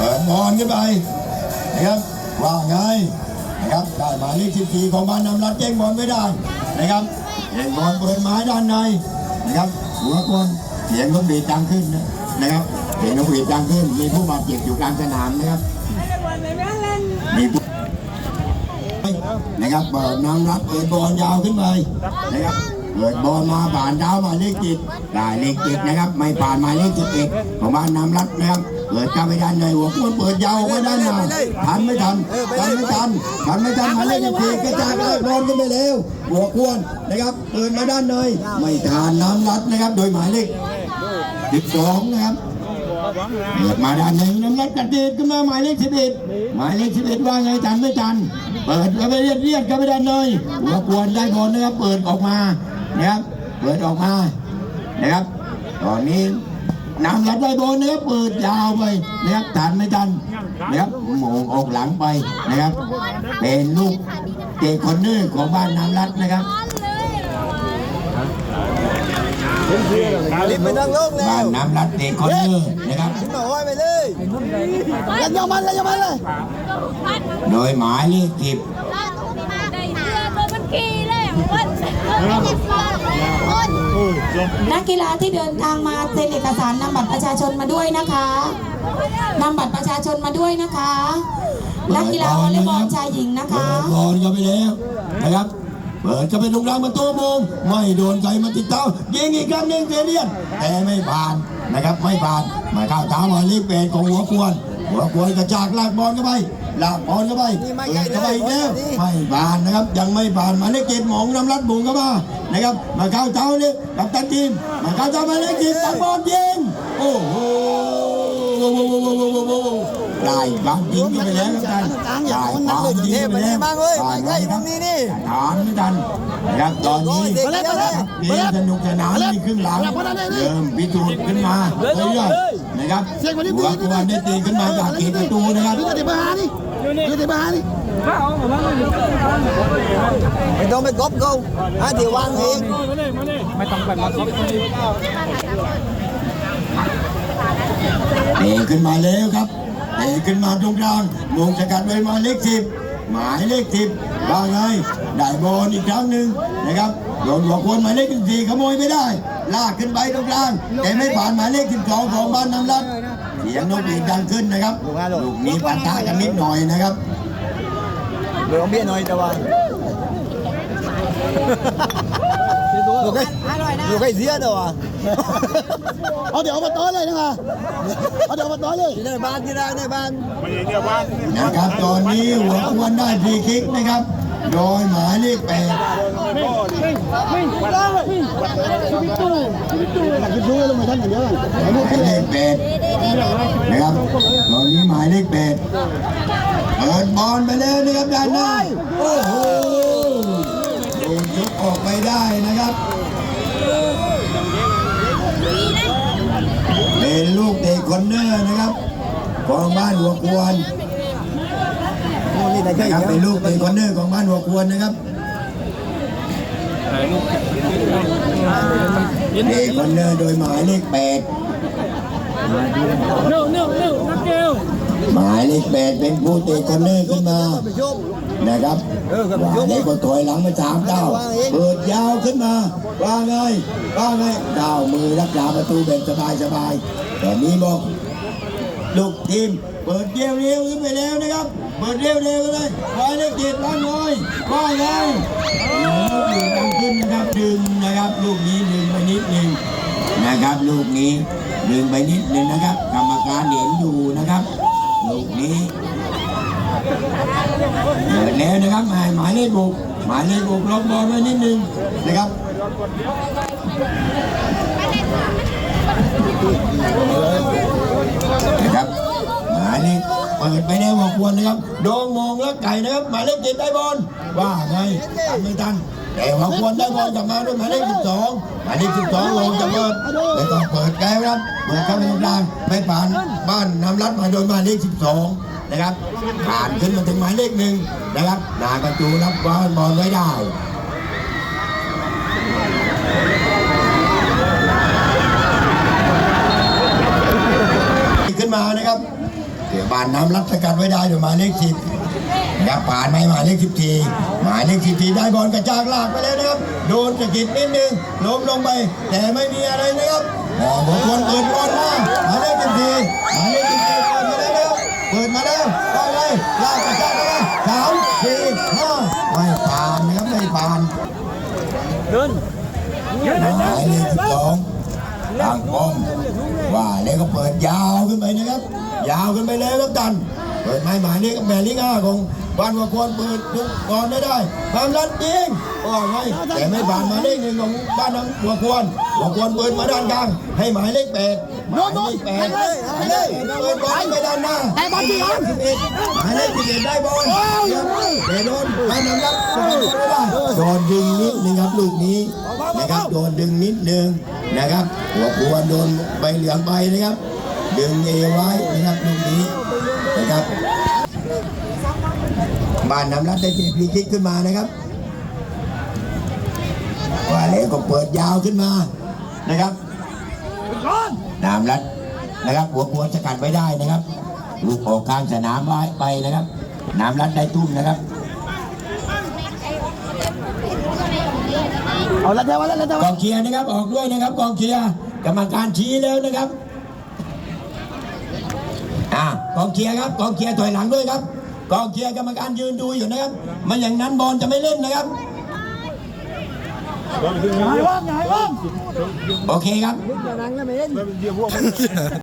เปิดบอลขึ้นไปนะครับว่าไงนะครับได้มาเลข14ของบ้านนำรัดเจ้งบอลไม่ได้นะครับเจ้งบอลเปิดไม้ด้านในนะครับหัวกวนเสียงนกหวีดดังขึ้นนะครับเสียงนกหวีดดังขึ้น มีผู้บาดเจ็บอยู่กลางสนามนะครับมีผู้นะครับเปิดนำรัดเปิดบอลยาวขึ้นไปนะครับเปิดบอลมาผ่านเท้าหมาเลขจิตได้เลขจิตนะครับ ไม่ผ่านมาเลขจิตเอกของบ้านนำรัดนะครับ เปิดเข้าได้านในหัวกวนเปิดยาวออกได้านในทันไม่ทันทันไม่ทันทันไม่ทันหมายเลขจิตกระจายเลยบอลขึ้นไปเร็วหัวกวนนะครับเปิดมาด้านในไม่ทานน้ำรัดนะครับ โดยหมายเลข12นะครับเปิดมาด้านหนึ่งน้ำรัดกระเด็นขึ้นมาหมายเลขสิบเอ็ดหมายเลขสิบเอ็ดว่าไงจันไม่จันเปิดก็ไปเรียดเรียดก็ไปด้านในหัวกวนได้บอลนะครับเปิดออกมานะครับเปิดออกมานะครับตอนนี้ น้ำรัดได้บอลนะครับเปิดยาวไปนะครับจันไม่จันนะครับโมงออกหลังไปนะครับ เป็นลูกเตะคอนเนอร์ของบ้านน้ำรัดนะครับรีบไปนั่งลงแล้บ้านน้ำรัดเตะคอนเนอร์นะครับขึ้นมาห้อยไปเลยยันยอมมันเลยยอมมันเลยโดยหมายเลขสิบเรือตัวมันขี่เลย นักกีฬาที่เดินทางมาเซ็นเอกสารนำบัตรประชาชนมาด้วยนะคะนำบัตรประชาชนมาด้วยนะคะ นักกีฬาวอลเลย์บอลชายหญิงนะคะบอลเข้าไปแล้วนะครับเปิดจะเป็นตรงกลางประตูโมงไม่โดนใครมาติดเท้ายิงอีกครั้งหนึ่งเทเลียนแต่ไม่ผ่านนะครับไม่ผ่านหมาเข้าเท้าหมายเลขแปดของหัวควรหัวควรกระจากลากบอลเข้าไป ลากบอลเข้าไปเปิดเข้าไปอีกแล้วไม่ผ่านนะครับ ยังไม่ผ่านหมายเลขเจ็ดหมองน้ำรัดบุงเข้ามานะครับ มาเข้าเท้าเลยกับตันทีมมาเข้าเท้าหมายเลขเจ็ดตังบอลยิงโอ้โหได้บางยิงไปแล้วครับท่านได้บางยิงไปแล้วได้ครับฐานไม่ทันนะครับตอนนี้นะครับเกมสนุกสนานในครึ่งหลังเริ่มพิสูจน์ขึ้นมาเรื่อยๆนะครับหัวกวนได้ตีขึ้นมาจากเขตประตูนะครับ ยืดไปหานี่ยืดไปหานี่ไม่ต้องไปกบเขาหาที่วางเองเตะขึ้นมาแล้วครับเตะขึ้นมาตรงกลางวงสกัดไว้มาเลขสิบหมายเลขสิบว่าไงได้บอลอีกครั้งหนึ่งนะครับโดนหัวคนหมายเลขสิบสี่ขโมยไม่ได้ ลากขึ้นไปตรงกลางแต่ไม่ผ่านหมายเลขสิบสองของบ้านน้ำรัด สียงนกหวีดดังขึ้นนะครับลูกนี้ปะทะกันนิดหน่อยนะครับเดี๋ยวเบี้ยหน่อยแต่ว่าอยู่ใกล้อยู่ใกล้เสียเด้อวะเอาเดี๋ยวมาต้อนเลยนะคะเอาเดี๋ยวมาต้อนเลยในบ้านที่ได้ในบ้าน นะครับตอนนี้หัวควรได้ฟรีคิกนะครับ โดยหมายเลขแปดคิดดูลงมาท่านเดียวหมายเลขแปดนะครับตอนนี้หมายเลขแปดเปิดบอลไปแล้วนะครับด้านหน้าโอ้โหโดนยกออกไปได้นะครับเป็นลูกเตะคอนเนอร์นะครับของบ้านหัวควร นี่ได้แค่นะครับเดีเป็นลูกเตะคอนเนอร์ของบ้านหัวควรนะครับเตะคอนเนอร์โดยหมายเลขแปดเร็วเร็วเร็วนักเกลหมายเลขแปดเป็นผู้เตะคอนเนอร์ขึ้นมา นะครับว่าเด็กก็ถอยหลังมาสามเก้าเปิดยาวขึ้นมา ว่าไง ว่าไงดาวมือรักษาประตูแบบสบายสบายๆแต่นี้บอกลูกทีม เปิดเร็วเร็วขึ้นไปแล้วนะครับ เปิดเร็วเร็วเลยหมายเลขเจ็ดว่าไงว่าไงลูกนี้ดังขึ้นนะครับดึงนะครับ ลูกนี้ดึงไปนิดหนึ่งนะครับ ลูกนี้ดึงไปนิดหนึ่งนะครับ กรรมการเห็นอยู่นะครับลูกนี้เปิดแล้วนะครับหมายหมายเลขบุกหมายเลขบุกล็อกบอลไว้นิดนึงนะครับหมาย เปิดไปแล้วบอกควรนะครับโดงมงแล้วไก่นะครับหมายเลขเจ็ดได้บอลว่าไงทันไม่ทันแต่ว่าควรได้บอลกลับมาด้วยหมายเลขสิบสองหมายเลขสิบสองลงจะเปิดแล้วก็เปิดแก้วครับเปิดเข้าไปตรงกลางไม่ผ่านบ้านนำรัดมาโดยหมายเลขสิบสองนะครับผ่านขึ้นมาถึงหมายเลขหนึ่งนะครับนากระจูรับบอลบอลไว้ได้ขึ้นมานะครับ เดี๋ยวบานน้ำรัดสกัดไว้ได้เดี๋ยวหมายเลขสิบนะครับผ่านไปหมายเลขสิบทีหมายเลขสิบทีได้บอลกระจากลากไปแล้วนะครับ โดนสะกิดนิดนึงล้มลงไป แต่ไม่มีอะไรนะครับหมอบุคคลเปิดบอลมาหมายเลขสิบทีหมายเลขสิบทีเปิดมาแล้วนะครับเปิดมาแล้วได้เลยลากกระจากไปสามสี่ห้าไม่ผ่านนะครับไม่ผ่านเดินหมายเลขสิบสอง ทางป้องว่าแล้วก็เปิดยาวขึ้นไปนะครับ ยาวขึ้นไปเล้วครับดัน เปิดไม้หมายเลขแหม่ลิงห้าของบ้านวัวควรเปิดทุกบอลได้ได้ทำรัดยิงโอ้ยแต่ไม่ผ่านหมายเลขหนึ่งของบ้านน้องวัวควรวัวควรเปิดมาด้านกลางให้หมายเลขแปดหมายเลขแปดหมายเลขแปดเปิดบอลไปด้านหน้าได้บอลที่สิบเอ็ดหมายเลขสิบเอ็ดได้บอลแต่โดนบ้านน้องรักจะเป็นคนไม่ได้โดนดึงนิดนึงครับลูกนี้นะครับโดนดึงนิดนึงนะครับหัวควรโดนใบเหลืองไปนะครับดึงเอไว้นะครับลูกนี้ นะครับ บ้านน้ำรัดได้เจพีคิกขึ้นมานะครับวาเล็กก็เปิดยาวขึ้นมานะครับน้ำรัดนะครับ หัวหัวสกัดไว้ได้นะครับลูกออกกลางสนามไว้ไปนะครับ น้ำรัดได้ตุ้มนะครับ เอาละเทวันละเทกวันองเชียร์นะครับ ออกด้วยนะครับ กองเชียร์กรรมการชี้แล้วนะครับ อ่ากองเชียร์ครับกองเชียร์ถอยหลังด้วยครับกองเชียร์กรรมการยืนดูอยู่นะครับไมันอย่างนั้นบอลจะไม่เล่นนะครับหายว่างหายว่างโอเคครับ